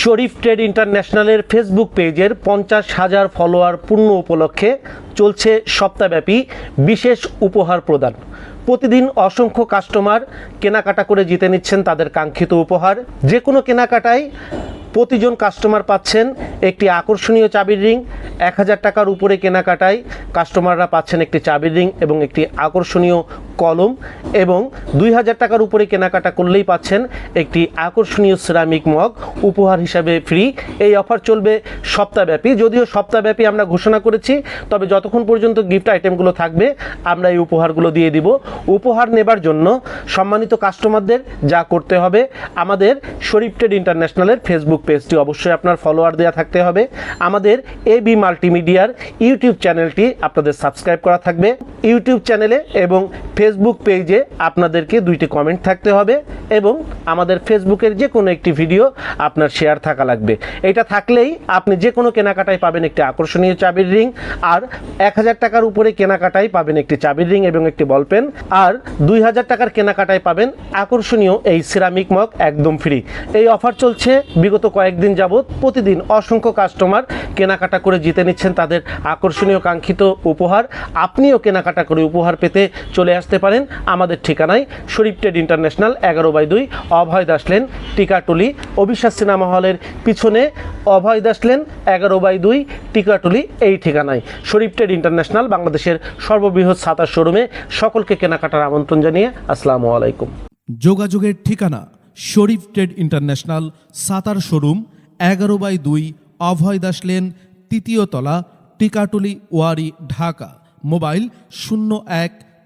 শরীফ trade ইন্টারন্যাশনালের Facebook পেজের পঞ্চাশ হাজার ফলোয়ার পূর্ণ উপলক্ষে চলছে সপ্তাহব্যাপী বিশেষ উপহার প্রদান। প্রতিদিন অসংখ্য কাস্টমার কেনাকাটা করে জিতে নিচ্ছেন তাদের কাঙ্ক্ষিত উপহার। যে কোনো কেনাকাটায় প্রতিজন কাস্টমার পাচ্ছেন একটি আকর্ষণীয় চাবির রিং। এক হাজার টাকার উপরে কেনাকাটায় কাস্টমাররা পাচ্ছেন একটি চাবির রিং এবং একটি আকর্ষণীয় কলম এবং দুই হাজার টাকার উপরে কেনাকাটা করলেই পাচ্ছেন একটি আকর্ষণীয় সিরামিক মগ উপহার হিসাবে ফ্রি এই অফার চলবে সপ্তাহব্যাপী। যদিও সপ্তাহব্যাপী আমরা ঘোষণা করেছি, তবে যতক্ষণ পর্যন্ত গিফট আইটেমগুলো থাকবে, আমরা এই উপহারগুলো দিয়ে দিব। উপহার নেবার জন্য সম্মানিত কাস্টমারদের যা করতে হবে, আমাদের শরীফ ট্রেড ইন্টারন্যাশনালের ফেসবুক পেজটি অবশ্যই আপনার ফলোয়ার দেওয়া থাকতে হবে। আমাদের এ বি মাল্টিমিডিয়ার ইউটিউব চ্যানেলটি আপনাদের সাবস্ক্রাইব করা থাকবে। ইউটিউব চ্যানেলে এবং ফেসবুক পেজে আপনাদেরকে দুইটি কমেন্ট থাকতে হবে এবং আমাদের ফেসবুকের যে কোনো একটি ভিডিও আপনার শেয়ার থাকা লাগবে। এটা থাকলেই আপনি যে কোনো কেনাকাটায় পাবেন একটি আকর্ষণীয় চাবির রিং আর এক হাজার টাকার উপরে কেনাকাটায় পাবেন একটি চাবির রিং এবং একটি বল পেন আর দুই হাজার টাকার কেনাকাটায় পাবেন আকর্ষণীয় এই সিরামিক মগ একদম ফ্রি এই অফার চলছে বিগত কয়েকদিন যাবৎ প্রতিদিন অসংখ্য কাস্টমার কেনাকাটা করে জিতে নিচ্ছেন তাদের আকর্ষণীয় কাঙ্ক্ষিত উপহার। আপনিও কেনাকাটা করে উপহার পেতে চলে আসতে পারেন। আমাদের ঠিকানায় শরীফ ট্রেড ইন্টারন্যাশনাল এগারো বাই দুই অভয় দাসলেন টিকাটুলি অবিশ্বাস সিনেমা হলের পিছনে অভয় দাসলেন এগারো বাই দুই, টিকাটুলি এই ঠিকানায়। শরীফ ট্রেড ইন্টারন্যাশনাল বাংলাদেশের সর্ববৃহৎ সাতার শোরুমে সকলকে কেনাকাটার আমন্ত্রণ জানিয়ে আসসালামু আলাইকুম। যোগাযোগের ঠিকানা শরীফ ট্রেড ইন্টারন্যাশনাল সাতার শোরুম, এগারো বাই দুই, অভয় দাস লেন, তৃতীয় তলা, টিকাটুলি, ওয়ারি, ঢাকা। মোবাইল শূন্য এক